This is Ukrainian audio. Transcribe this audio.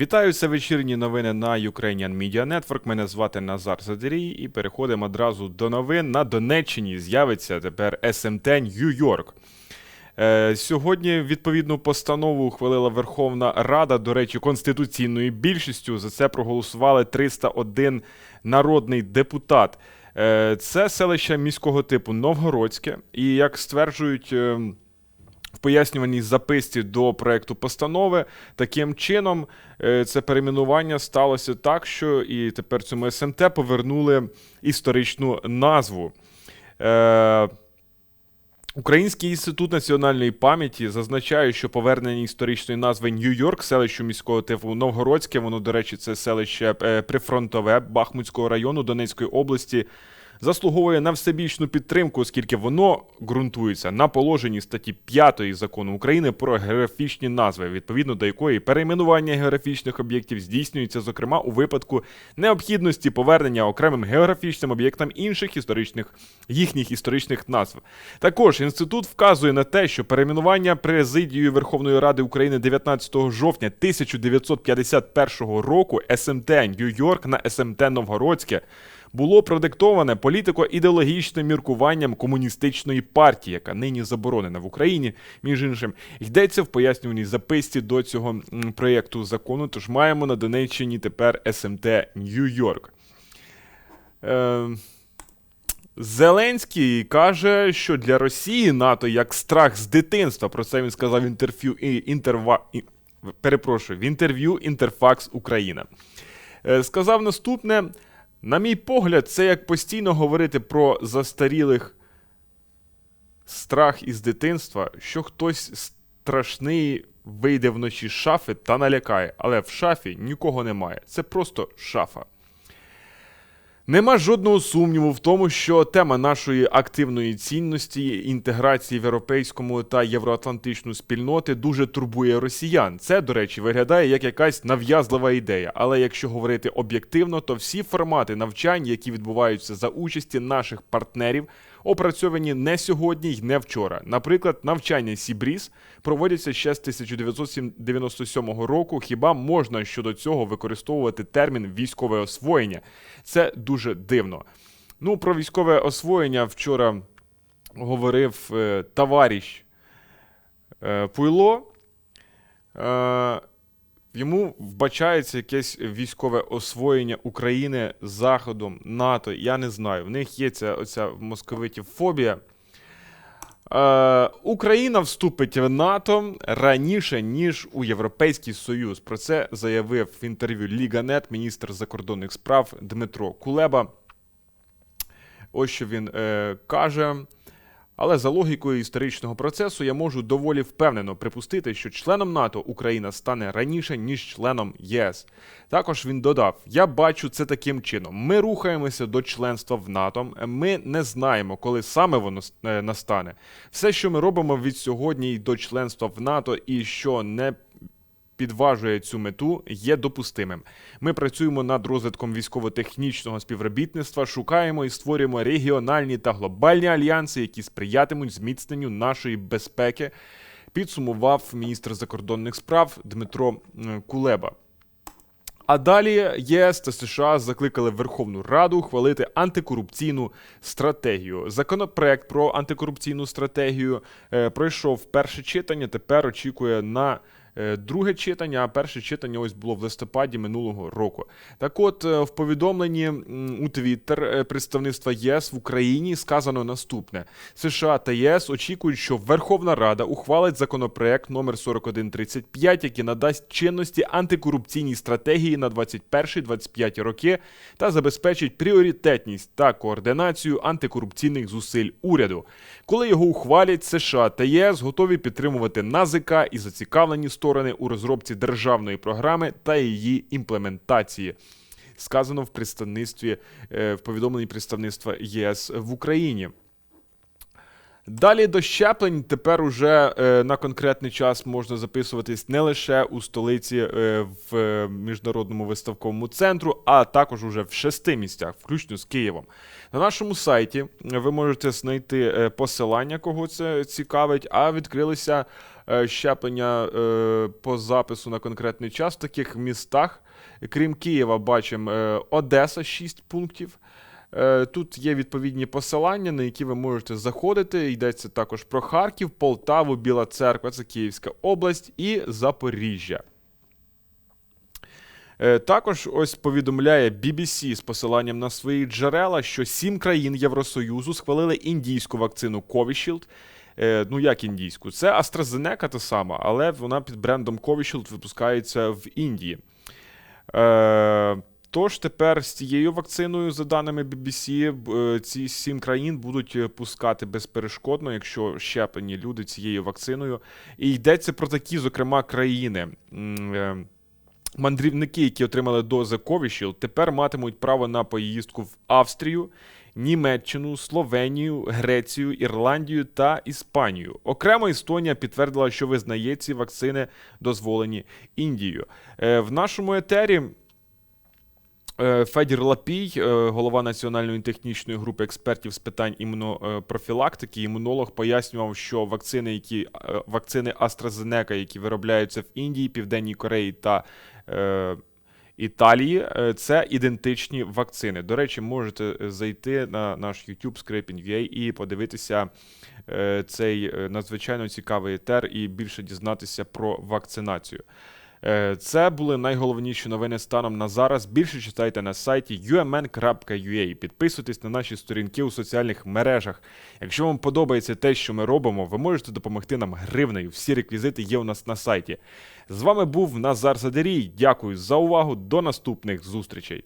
Вітаю, це вечірні новини на Ukrainian Media Network. Мене звати Назар Задерій, і переходимо одразу до новин. На Донеччині з'явиться тепер СМТ Нью-Йорк. Е, Сьогодні відповідну постанову ухвалила Верховна Рада, до речі, конституційною більшістю. За це проголосували 301 народний депутат. Е, Це селище міського типу Новгородське, і як стверджують. В пояснюваній записці до проекту постанови. Таким чином, е, це перейменування сталося так, що і тепер цьому СМТ повернули історичну назву. Е, Український інститут національної пам'яті зазначає, що повернення історичної назви Нью-Йорк, селищу міського типу Новгородське, воно, до речі, це селище е, прифронтове Бахмутського району Донецької області, заслуговує на всебічну підтримку, оскільки воно ґрунтується на положенні статті 5 закону України про географічні назви, відповідно до якої перейменування географічних об'єктів здійснюється, зокрема, у випадку необхідності повернення окремим географічним об'єктам інших історичних їхніх історичних назв. Також інститут вказує на те, що перейменування президією Верховної Ради України 19 жовтня 1951 року СМТ Нью-Йорк на СМТ Новгородське було продиктоване політико-ідеологічним міркуванням комуністичної партії, яка нині заборонена в Україні. Між іншим, йдеться в пояснюваній записці до цього проєкту закону. Тож маємо на Донеччині тепер СМТ Нью-Йорк. Е, Зеленський каже, що для Росії НАТО як страх з дитинства. Про це він сказав в інтерв'ю інтерва... перепрошую, в інтерв'ю Інтерфакс Україна. Е, Сказав наступне: на мій погляд, це як постійно говорити про застарілих страх із дитинства, що хтось страшний вийде вночі з шафи та налякає, але в шафі нікого немає. Це просто шафа. Нема жодного сумніву в тому, що тема нашої активної цінності, інтеграції в європейському та євроатлантичну спільноти дуже турбує росіян. Це, до речі, виглядає як якась нав'язлива ідея. Але якщо говорити об'єктивно, то всі формати навчань, які відбуваються за участі наших партнерів, опрацьовані не сьогодні й не вчора. Наприклад, навчання Сібріз проводяться ще з 1997 року. Хіба можна щодо цього використовувати термін військове освоєння? Це дуже дивно. Ну, про військове освоєння вчора говорив е, товариш е, Пуйло. Е, йому вбачається якесь військове освоєння України Заходом, НАТО. Я не знаю. В них є ця оця московитів фобія. Е, Україна вступить в НАТО раніше, ніж у Європейський Союз. Про це заявив в інтерв'ю Ліганет міністр закордонних справ Дмитро Кулеба. Ось що він е, каже. Але за логікою історичного процесу я можу доволі впевнено припустити, що членом НАТО Україна стане раніше, ніж членом ЄС. Також він додав: Я бачу це таким чином. Ми рухаємося до членства в НАТО. Ми не знаємо, коли саме воно е, настане. Все, що ми робимо від сьогодні й до членства в НАТО, і що не підважує цю мету, є допустимим. Ми працюємо над розвитком військово-технічного співробітництва, шукаємо і створюємо регіональні та глобальні альянси, які сприятимуть зміцненню нашої безпеки. Підсумував міністр закордонних справ Дмитро Кулеба. А далі ЄС та США закликали Верховну Раду ухвалити антикорупційну стратегію. Законопроект про антикорупційну стратегію е, пройшов перше читання. Тепер очікує на друге читання. А перше читання ось було в листопаді минулого року. Так, от е, в повідомленні у Твіттер е, представництва ЄС в Україні сказано наступне: США та ЄС очікують, що Верховна Рада ухвалить законопроект номер 4135, який надасть чинності антикорупційній стратегії на 21-25 роки та забезпечить пріоритетність та координацію антикорупційних зусиль уряду. Коли його ухвалять, США та ЄС готові підтримувати НАЗК і зацікавлені сторони у розробці державної програми та її імплементації. Сказано в представництві е, в повідомленні представництва ЄС в Україні. Далі до щеплень тепер уже е, на конкретний час можна записуватись не лише у столиці е, в міжнародному виставковому центру, а також уже в шести місцях, включно з Києвом. На нашому сайті ви можете знайти посилання, кого це цікавить, а відкрилися щеплення е, по запису на конкретний час в таких містах. Крім Києва, бачимо е, Одеса 6 пунктів. Е, Тут є відповідні посилання, на які ви можете заходити. Йдеться також про Харків, Полтаву, Біла Церква, це Київська область і Запоріжжя. Е, Також ось повідомляє BBC з посиланням на свої джерела, що сім країн Євросоюзу схвалили індійську вакцину Covishield. Е, Ну, як індійську? Це AstraZeneca та сама, але вона під брендом Covishield випускається в Індії. Е, Тож тепер з цією вакциною, за даними BBC, е, ці сім країн будуть пускати безперешкодно, якщо щеплені люди цією вакциною. І йдеться про такі, зокрема, країни. Мандрівники, які отримали дози Covishield, тепер матимуть право на поїздку в Австрію, Німеччину, Словенію, Грецію, Ірландію та Іспанію. Окремо Естонія підтвердила, що визнає ці вакцини дозволені Індією. Е, В нашому етері Е, Федір Лапій, е, голова Національної технічної групи експертів з питань імунопрофілактики, імунолог, пояснював, що вакцини, які вакцини AstraZeneca, які виробляються в Індії, Південній Кореї та Італії, е, це ідентичні вакцини. До речі, можете е, зайти на наш YouTube Scraping.ua і подивитися е, цей надзвичайно цікавий етер і більше дізнатися про вакцинацію. Е, Це були найголовніші новини станом на зараз. Більше читайте на сайті umn.ua. Підписуйтесь на наші сторінки у соціальних мережах. Якщо вам подобається те, що ми робимо, ви можете допомогти нам гривнею. Всі реквізити є у нас на сайті. З вами був Назар Задерій. Дякую за увагу. До наступних зустрічей.